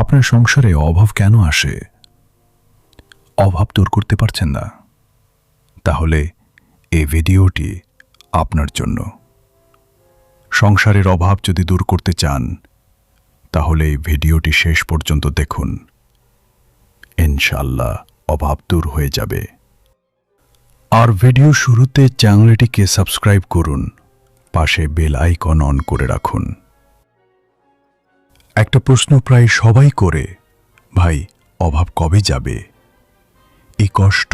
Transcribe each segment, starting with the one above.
আপনার সংসারে অভাব কেন আসে? অভাব দূর করতে পারছেন না। তাহলে এই ভিডিওটি আপনার জন্য। সংসারের অভাব যদি দূর করতে চান, তাহলে এই ভিডিওটি শেষ পর্যন্ত দেখুন। ইনশাল্লাহ অভাব দূর হয়ে যাবে। আর ভিডিও শুরুতে চ্যানেলটিকে সাবস্ক্রাইব করুন। পাশে বেল আইকন অন করে রাখুন। একটা প্রশ্ন প্রায় সবাই করে, ভাই, অভাব কবে যাবে? এই কষ্ট,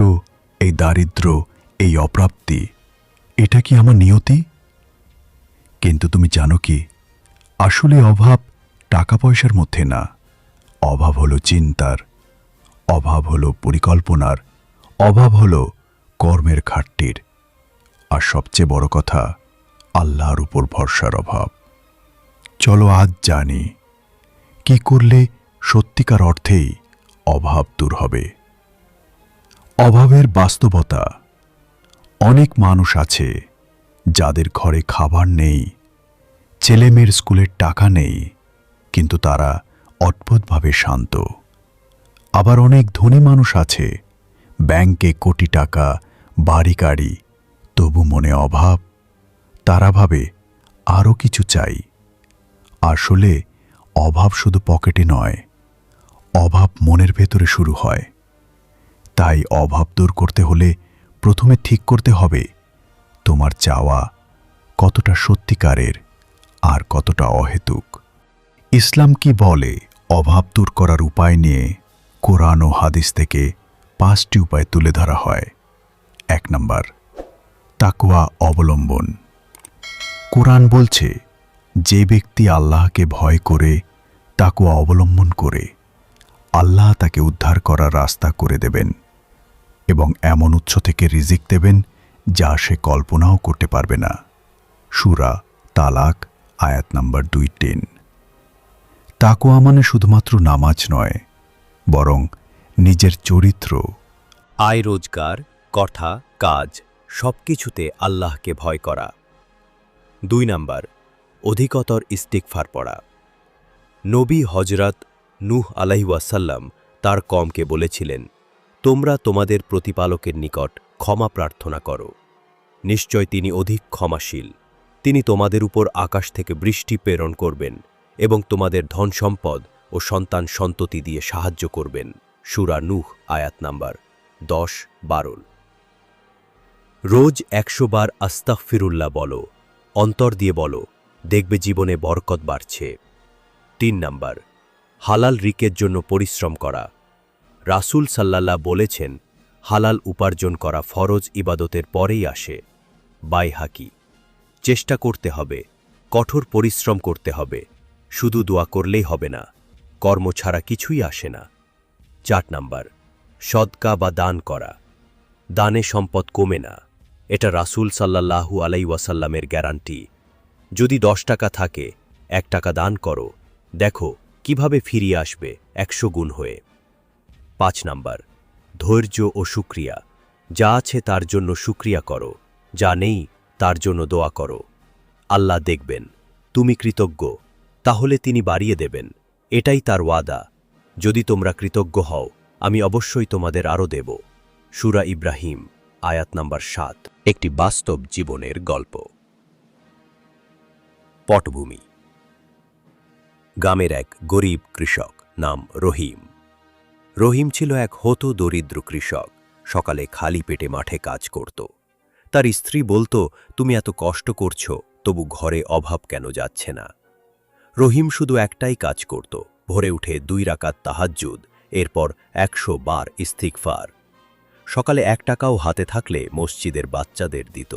এই দারিদ্র, এই অপ্রাপ্তি, এটা কি আমার নিয়তি? কিন্তু তুমি জানো কি, আসলে অভাব টাকা পয়সার মধ্যে না। অভাব হলো চিন্তার, অভাব হলো পরিকল্পনার, অভাব হলো কর্মের ঘাটতির। আর সবচেয়ে বড় কথা, আল্লাহর উপর ভরসার অভাব। চলো আজ জানি কি করলে সত্যিকার অর্থেই অভাব দূর হবে? অভাবের বাস্তবতা। অনেক মানুষ আছে যাদের ঘরে খাবার নেই, ছেলেমেয়ের স্কুলের টাকা নেই, কিন্তু তারা অদ্ভুতভাবে শান্ত। আবার অনেক ধনী মানুষ আছে, ব্যাংকে কোটি টাকা, বাড়ি গাড়ি, তবু মনে অভাব। তারা ভাবে আরও কিছু চাই। আসলে অভাব শুধু পকেটে নয়, অভাব মনের ভেতরে শুরু হয়। তাই অভাব দূর করতে হলে প্রথমে ঠিক করতে হবে তোমার চাওয়া কতটা সত্যিকারের আর কতটা অহেতুক। ইসলাম কি বলে, অভাব দূর করার উপায় নিয়ে কোরআন ও হাদিস থেকে পাঁচটি উপায় তুলে ধরা হয়। এক নম্বর তাকুয়া অবলম্বন। কোরআন বলছে যে ব্যক্তি আল্লাহকে ভয় করে তাকুয়া অবলম্বন করে, আল্লাহ তাকে উদ্ধার করার রাস্তা করে দেবেন এবং এমন উৎস থেকে রিজিক দেবেন যা সে কল্পনাও করতে পারবে না। সুরা তালাক, আয়াত নাম্বার দুই টেন তাকুয়া মানে শুধুমাত্র নামাজ নয়, বরং নিজের চরিত্র। আয় রোজগার, কথা, কাজ, সবকিছুতে আল্লাহকে ভয় করা। দুই নাম্বার অধিকতর ইস্তিকফার পড়া। নবী হজরত নূহ আলাইওয়াসাল্লাম তার কমকে বলেছিলেন, তোমরা তোমাদের প্রতিপালকের নিকট ক্ষমা প্রার্থনা করো। নিশ্চয় তিনি অধিক ক্ষমাশীল। তিনি তোমাদের উপর আকাশ থেকে বৃষ্টি প্রেরণ করবেন এবং তোমাদের ধন সম্পদ ও সন্তান সন্ততি দিয়ে সাহায্য করবেন। সুরা নুহ, আয়াত নাম্বার দশ বারোল রোজ একশো বার আস্তাগফিরুল্লাহ বলো, অন্তর দিয়ে বলো দেখবে জীবনে বরকত বাড়ছে। তিন নাম্বার, হালাল রিকের জন্য পরিশ্রম করা। রাসূল সাল্লাল্লাহ বলেছেন, হালাল উপার্জন করা ফরজ ইবাদতের পরেই আসে। বাই হাকি চেষ্টা করতে হবে, কঠোর পরিশ্রম করতে হবে, শুধু দোয়া করলেই হবে না, কর্ম ছাড়া কিছুই আসে না। চার নাম্বার, সদকা বা দান করা। দানে সম্পদ কমে না, এটা রাসূল সাল্লাল্লাহু আলাই ওয়াসাল্লামের গ্যারান্টি। যদি দশ টাকা থাকে, এক টাকা দান করো। দেখো, কীভাবে ফিরিয়ে আসবে একশো গুণ হয়ে। পাঁচ নাম্বার, ধৈর্য ও সুক্রিয়া। যা আছে তার জন্য সুক্রিয়া করো, যা নেই তার জন্য দোয়া করো। আল্লাহ দেখবেন, তুমি কৃতজ্ঞ, তাহলে তিনি বাড়িয়ে দেবেন। এটাই তার ওয়াদা। যদি তোমরা কৃতজ্ঞ হও, আমি অবশ্যই তোমাদের আরও দেব। সুরা ইব্রাহিম, আয়াত নাম্বার সাত। একটি বাস্তব জীবনের গল্প। পটভূমি। গ্রামের এক গরিব কৃষক নাম রহিম। রহিম ছিল এক হত দরিদ্র কৃষক, সকালে খালি পেটে মাঠে কাজ করত। তার স্ত্রী বলতো, তুমি এত কষ্ট করছ, তবু ঘরে অভাব কেন যাচ্ছে না? রহিম শুধু একটাই কাজ করত, ভোরে উঠে দুই রাকাত তাহাজ্জুদ, এরপর একশো বার ইস্তিকফার সকালে এক টাকাও হাতে থাকলে মসজিদের বাচ্চাদের দিত।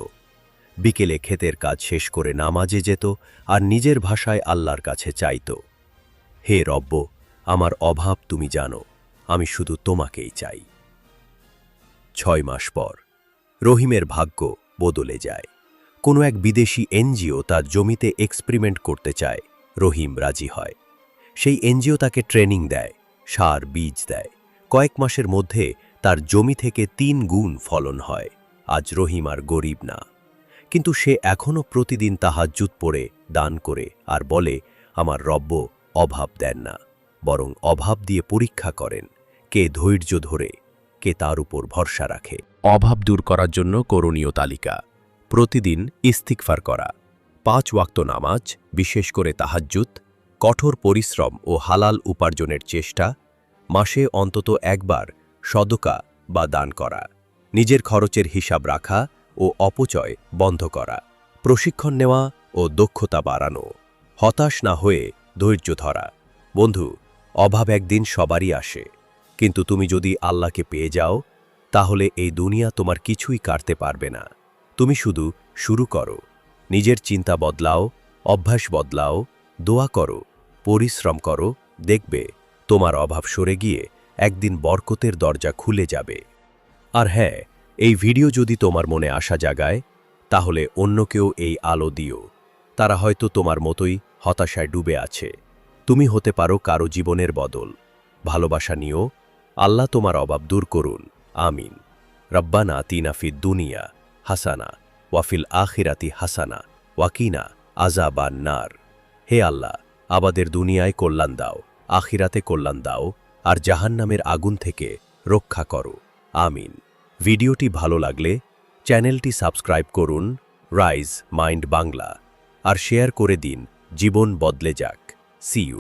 বিকেলে ক্ষেতের কাজ শেষ করে নামাজে যেত আর নিজের ভাষায় আল্লাহর কাছে চাইত। হে রব্ব, আমার অভাব তুমি জানো, আমি শুধু তোমাকেই চাই। ছয় মাস পর রহিমের ভাগ্য বদলে যায়। কোনো এক বিদেশি এনজিও তার জমিতে এক্সপেরিমেন্ট করতে চায়। রহিম রাজি হয়। সেই এনজিও তাকে ট্রেনিং দেয়, সার, বীজ দেয়। কয়েক মাসের মধ্যে তার জমি থেকে তিন গুণ ফলন হয়। আজ রহিম আর গরিব না। কিন্তু সে এখনও প্রতিদিন তাহাজ্জুদ পড়ে, দান করে আর বলে, আমার রব্য অভাব দেন না, বরং অভাব দিয়ে পরীক্ষা করেন, কে ধৈর্য ধরে, কে তার উপর ভরসা রাখে। অভাব দূর করার জন্য করণীয় তালিকা, প্রতিদিন ইস্তিকফার করা, পাঁচ ওয়াক্ত নামাজ, বিশেষ করে তাহাজ্জুত কঠোর পরিশ্রম ও হালাল উপার্জনের চেষ্টা, মাসে অন্তত একবার সদকা বা দান করা, নিজের খরচের হিসাব রাখা ও অপচয় বন্ধ করা। প্রশিক্ষণ নেওয়া ও দক্ষতা বাড়ানো। হতাশ না হয়ে ধৈর্য ধরা। বন্ধু, অভাব একদিন সবারই আসে। কিন্তু তুমি যদি আল্লাহকে পেয়ে যাও, তাহলে এই দুনিয়া তোমার কিছুই কাটতে পারবে না। তুমি শুধু শুরু করো। নিজের চিন্তা বদলাও, অভ্যাস বদলাও, দোয়া করো, পরিশ্রম করো, দেখবে তোমার অভাব সরে গিয়ে একদিন বরকতের দরজা খুলে যাবে। আর হ্যাঁ এই ভিডিও যদি তোমার মনে আসা জাগায়, তাহলে অন্যকেও এই আলো দিও। তারা হয়তো তোমার মতোই হতাশায় ডুবে আছে। তুমি হতে পারো কারও জীবনের বদল। ভালোবাসা নিও। আল্লাহ তোমার অভাব দূর করুন। আমিন। রব্বানা তিনাফি দুনিয়া হাসানা ওয়াফিল আখিরাতি হাসানা ওয়াকিনা আজাবান নার। হে আল্লাহ, আমাদের দুনিয়ায় কল্যাণ দাও, আখিরাতে কল্যাণ দাও, আর জাহান্নামের আগুন থেকে রক্ষা করো। আমিন। ভিডিওটি ভালো লাগলে চ্যানেলটি সাবস্ক্রাইব করুন, রাইজ মাইন্ড বাংলা, আর শেয়ার করে দিন, জীবন বদলে যাক। C you